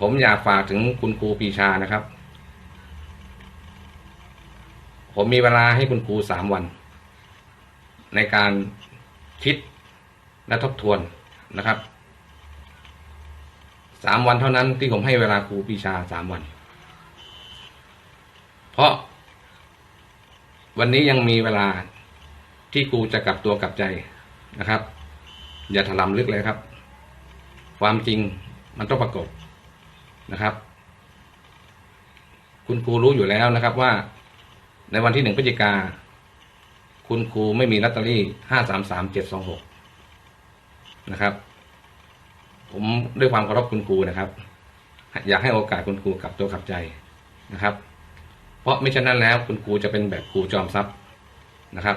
ผมอยากฝากถึงคุณครูปีชานะครับ ผมมีเวลาให้คุณครูสามวัน ในการคิดและทบทวนนะครับสามวันเท่านั้นที่ผมให้เวลาครูปีชาสามวัน เพราะ วันนี้ยังมีเวลาที่ครูจะกลับตัวกลับใจนะครับ อย่าถลำลึกเลยครับ ความจริงมันต้องปรากฏ นะครับ คุณครูรู้อยู่แล้วนะครับว่า ในวันที่หนึ่งพฤศจิกา คุณครูไม่มีลอตเตอรี่ห้าสามสามเจ็ดสองหกนะครับ ผมด้วยความเคารพคุณครูนะครับ อยากให้โอกาสคุณครูกลับตัวกลับใจนะครับ เพราะไม่เช่นนั้นแล้วคุณครูจะเป็นแบบครูจอมทรัพย์นะครับ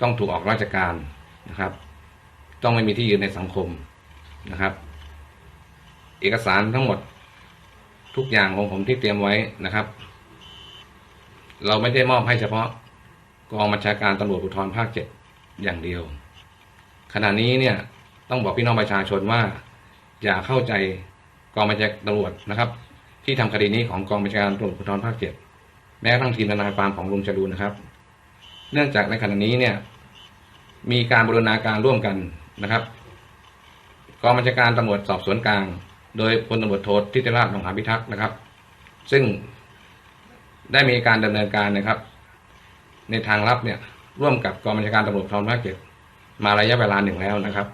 ต้องถูกออกราชการนะครับ ต้องไม่มีที่ยืนในสังคมนะครับ เอกสารทั้งหมด ทุกอย่างของผมที่เตรียมไว้นะครับ เราไม่ได้มอบให้เฉพาะกองบัญชาการตำรวจภูธรภาคเจ็ดอย่างเดียว ขณะนี้เนี่ยต้องบอกพี่น้องประชาชนว่า อย่าเข้าใจกองบัญชาการตำรวจนะครับ ที่ทำคดีนี้ของกองบัญชาการตำรวจภูธรภาคเจ็ดแม้กระทั่งทีมทนายความของลุงจรูนนะครับ เนื่องจากในขณะนี้เนี่ยมีการบูรณาการร่วมกันนะครับกองบัญชาการตำรวจสอบสวนกลาง โดยพลตำรวจโทษทิติราชหนองหาพิทักษ์นะครับ ซึ่งได้มีการดำเนินการนะครับ ในทางลับเนี่ยร่วมกับกองบัญชาการตำรวจภูธรภาคเจ็ดมาระยะเวลาหนึ่งแล้วนะครับ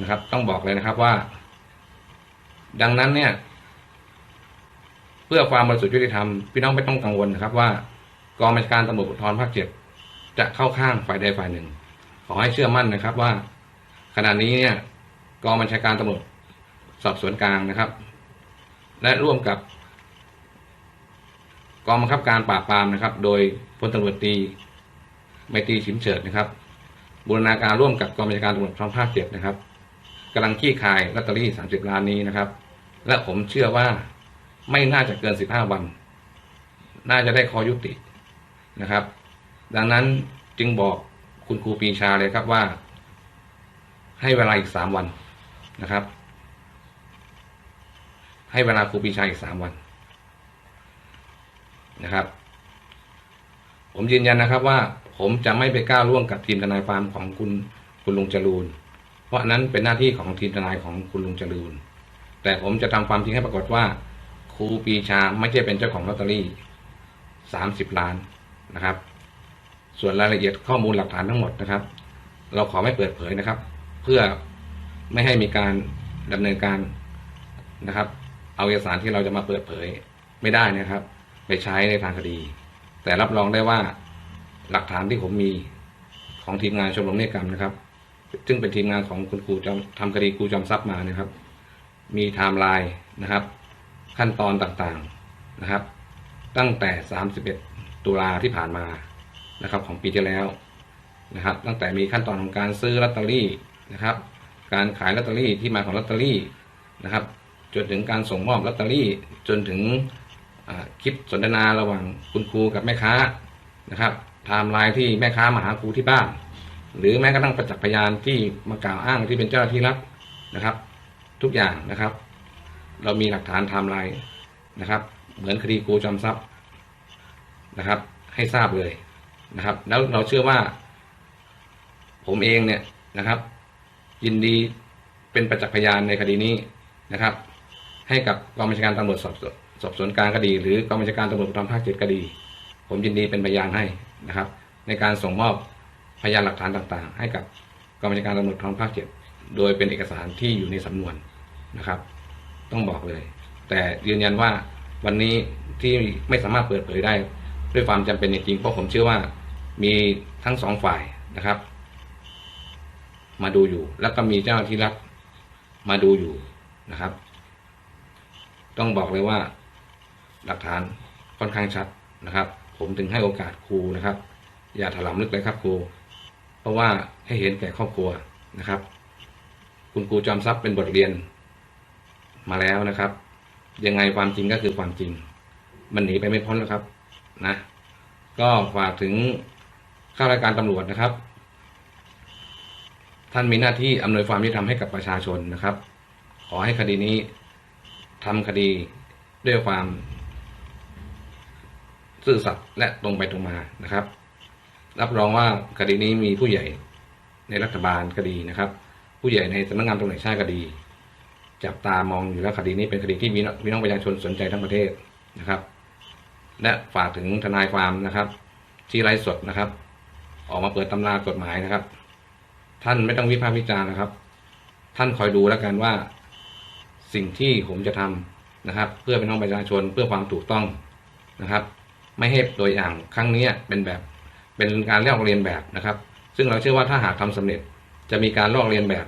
นะครับ ต้องบอกเลยนะครับว่า ดังนั้นเนี่ย เพื่อความบริสุทธิ์ยุติธรรมพี่น้องไม่ต้องกังวลนะครับ ว่ากองบัญชาการตำรวจภูธรภาคเจ็ดจะเข้าข้างฝ่ายใดฝ่ายหนึ่ง ขอให้เชื่อมั่นนะครับว่า ขณะนี้เนี่ยกองบัญชาการตำรวจ สอบสวนกลางนะครับ และร่วมกับ กองบังคับการปราบปรามนะครับ โดยพลตำรวจตีไมตรีชิมเฉิดนะครับบูรณาการร่วมกับกองบัญชาการตำรวจท้องภาคเจ็ดนะครับกำลังขี้คายลอตเตอรี่สามสิบล้านนี้นะครับ และผมเชื่อว่าไม่น่าจะเกินสิบห้าวัน น่าจะได้ข้อยุตินะครับ ดังนั้นจึงบอกคุณครูปีชาเลยครับว่า ให้เวลาอีกสามวันนะครับ ให้เวลาครูปีชาอีกสามวันนะครับ ผมยืนยันนะครับว่าผมจะไม่ไปก้าวล่วงกับทีมทนายความของคุณคุณลุงจรูน เพราะนั้นเป็นหน้าที่ของทีมทนายของคุณลุงจรูน แต่ผมจะทำความจริงให้ปรากฏว่าครูปีชาไม่ใช่เป็นเจ้าของลอตเตอรี่สามสิบล้านนะครับ ส่วนรายละเอียดข้อมูลหลักฐานทั้งหมดนะครับ เราขอไม่เปิดเผยนะครับ เพื่อไม่ให้มีการดำเนินการนะครับ เอาเอกสารที่เราจะมาเปิดเผยไม่ได้นะครับ ไปใช้ในทางคดี แต่รับรองได้ว่าหลักฐานที่ผมมีของทีมงานชมรมนิกรรมนะครับ ซึ่งเป็นทีมงานของคุณครูจอมทำคดีครูจอมทรัพย์มานะครับ มีไทม์ไลน์นะครับ ขั้นตอนต่างๆนะครับ ตั้งแต่ 31 ตุลาที่ผ่านมานะครับของปีที่แล้วนะครับ ตั้งแต่มีขั้นตอนของการซื้อลอตเตอรี่นะครับ การขายลอตเตอรี่ที่มาของลอตเตอรี่นะครับ จนถึงการส่งมอบลอตเตอรี่ จนถึงคลิปสนทนาระหว่างคุณครูกับแม่ค้านะครับไทม์ไลน์ที่แม่ค้ามาหาครูที่บ้าน หรือแม้กระทั่งประจักษ์พยานที่มากล่าวอ้างที่เป็นเจ้าหน้าที่รัฐนะครับ ทุกอย่างนะครับ เรามีหลักฐานไทม์ไลน์นะครับ เหมือนคดีครูจอมทรัพย์นะครับ ให้ทราบเลยนะครับ แล้วเราเชื่อว่า ผมเองเนี่ยนะครับ ยินดีเป็นประจักษ์พยานในคดีนี้นะครับ ให้กับกองบัญชาการตำรวจสอบสวนสอบสวนกลางคดี หรือกองบัญชาการตำรวจภูธรภาคเจ็ดคดี ผมยินดีเป็นพยานให้นะครับ ในการส่งมอบพยานหลักฐานต่างๆ ให้กับกองบัญชาการตำรวจภูธรภาคเจ็ดโดยเป็นเอกสารที่อยู่ในสำนวนนะครับ ต้องบอกเลย แต่ยืนยันว่าวันนี้ที่ไม่สามารถเปิดเผยได้ ด้วยความจำเป็นจริงเพราะผมเชื่อว่ามีทั้งสองฝ่ายนะครับ มาดูอยู่ แล้วก็มีเจ้าหน้าที่รัฐมาดูอยู่นะครับ ต้องบอกเลยว่าหลักฐานค่อนข้างชัดนะครับ ผมถึงให้โอกาสครูนะครับ อย่าถลำลึกเลยครับครู เพราะว่าให้เห็นแก่ครอบครัวนะครับ คุณครูจอมทรัพย์เป็นบทเรียนมาแล้วนะครับ ยังไงความจริงก็คือความจริง มันหนีไปไม่พ้นแล้วครับนะก็ฝากถึงข้าราชการตำรวจนะครับ ท่านมีหน้าที่อำนวยความยุติธรรมให้กับประชาชนนะครับ ขอให้คดีนี้ ทำคดีด้วยความซื่อสัตย์และตรงไปตรงมานะครับ รับรองว่าคดีนี้มีผู้ใหญ่ในรัฐบาลคดีนะครับ ผู้ใหญ่ในสำนักงานตำรวจแห่งชาติคดี จับตามองอยู่แล้วคดีนี้เป็นคดีที่มีพี่น้องประชาชนสนใจทั้งประเทศนะครับ และฝากถึงทนายความนะครับ ที่ไร้สดนะครับ ออกมาเปิดตำรากฎหมายนะครับ ท่านไม่ต้องวิพากษ์วิจารณ์นะครับ ท่านคอยดูแล้วกันว่า สิ่งที่ผมจะทำนะครับ เพื่อเป็นน้องประชาชนเพื่อความถูกต้องนะครับ ไม่ให้ตัวอย่างครั้งนี้เป็นแบบเป็นการลอกเรียนแบบนะครับ ซึ่งเราเชื่อว่าถ้าหากทำสำเร็จจะมีการลอกเรียนแบบ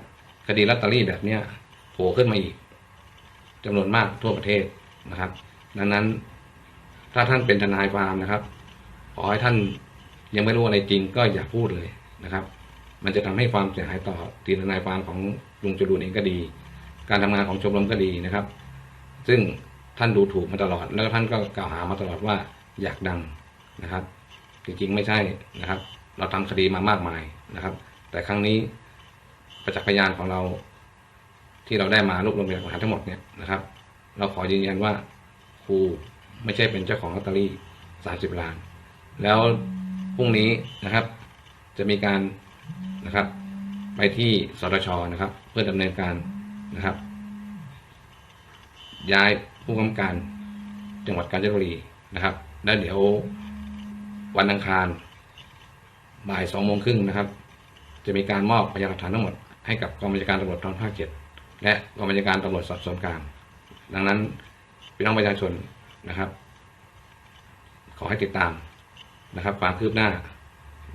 คดีลอตเตอรี่แบบเนี้ยโผล่ขึ้นมาอีกจำนวนมากทั่วประเทศนะครับ ดังนั้นถ้าท่านเป็นทนายความนะครับขอให้ท่านยังไม่รู้อะไรจริงก็อย่าพูดเลยนะครับ มันจะทำให้ความเสียหายต่อทีมทนายความของลุงจรูนเองก็ดี การทำงานของชมรมก็ดีนะครับ ซึ่งท่านดูถูกมาตลอด แล้วท่านก็กล่าวหามาตลอดว่าอยากดังนะครับ จริงๆไม่ใช่นะครับ เราทำคดีมามากมายนะครับ แต่ครั้งนี้ประจักษ์พยานของเรา ที่เราได้มารวบรวมพยานหลักฐานทั้งหมดเนี่ยนะครับ เราขอยืนยันว่าครูไม่ใช่เป็นเจ้าของลอตเตอรี่สามสิบล้าน แล้วพรุ่งนี้นะครับ จะมีการนะครับ ไปที่สตชนะครับ เพื่อดำเนินการ นะครับ ย้ายผู้กำกับการจังหวัดกาญจนบุรีนะครับ แล้วเดี๋ยววันอังคารบ่ายสองโมงครึ่งนะครับ จะมีการมอบพยานหลักฐานทั้งหมดให้กับกองบัญชาการตำรวจทองภาคเจ็ดและกองบัญชาการตำรวจสอบสวนกลาง ดังนั้นพี่น้องประชาชนนะครับ ขอให้ติดตามนะครับความคืบหน้า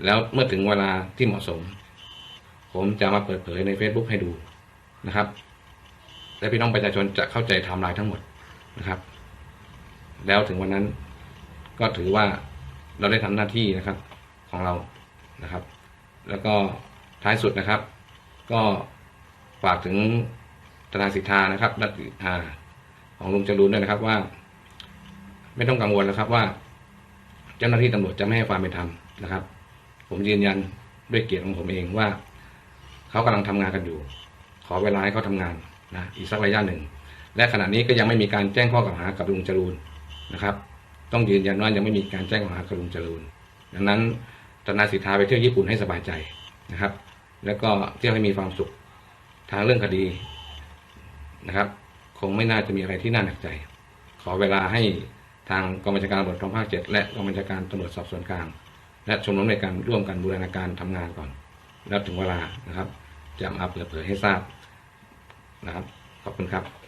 แล้วเมื่อถึงเวลาที่เหมาะสม ผมจะมาเปิดเผยใน Facebook ให้ดูนะครับ และพี่น้องประชาชนจะเข้าใจไทม์ไลน์ทั้งหมดนะครับ แล้วถึงวันนั้นก็ถือว่าเราได้ทำหน้าที่นะครับของเรานะครับ แล้วก็ท้ายสุดนะครับ ก็ฝากถึงทนายสิทธานะครับนักสิทธาของลุงจรูนด้วยนะครับว่า ไม่ต้องกังวลแล้วครับว่า เจ้าหน้าที่ตำรวจจะไม่ให้ความเป็นธรรมนะครับ ผมยืนยันด้วยเกียรติของผมเองว่า เขากำลังทำงานกันอยู่ ขอเวลาให้เขาทำงาน นะอีกสักระยะหนึ่ง และขณะนี้ก็ยังไม่มีการแจ้งข้อกล่าวหากับลุงจรูนนะครับ ต้องยืนยันว่ายังไม่มีการแจ้งข้อหากับลุงจรูนดังนั้นทนายสิทธาไปเที่ยวญี่ปุ่นให้สบายใจนะครับ แล้วก็เที่ยวให้มีความสุขทางเรื่องคดีนะครับ คงไม่น่าจะมีอะไรที่น่าหนักใจ ขอเวลาให้ทางกองบัญชาการตำรวจท้องภาคเจ็ดและกองบัญชาการตำรวจสอบสวนกลาง และชมรมในการร่วมกันบูรณาการทำงานก่อน แล้วถึงเวลานะครับ จะมาเปิดเผยให้ทราบ นะครับ ขอบคุณครับ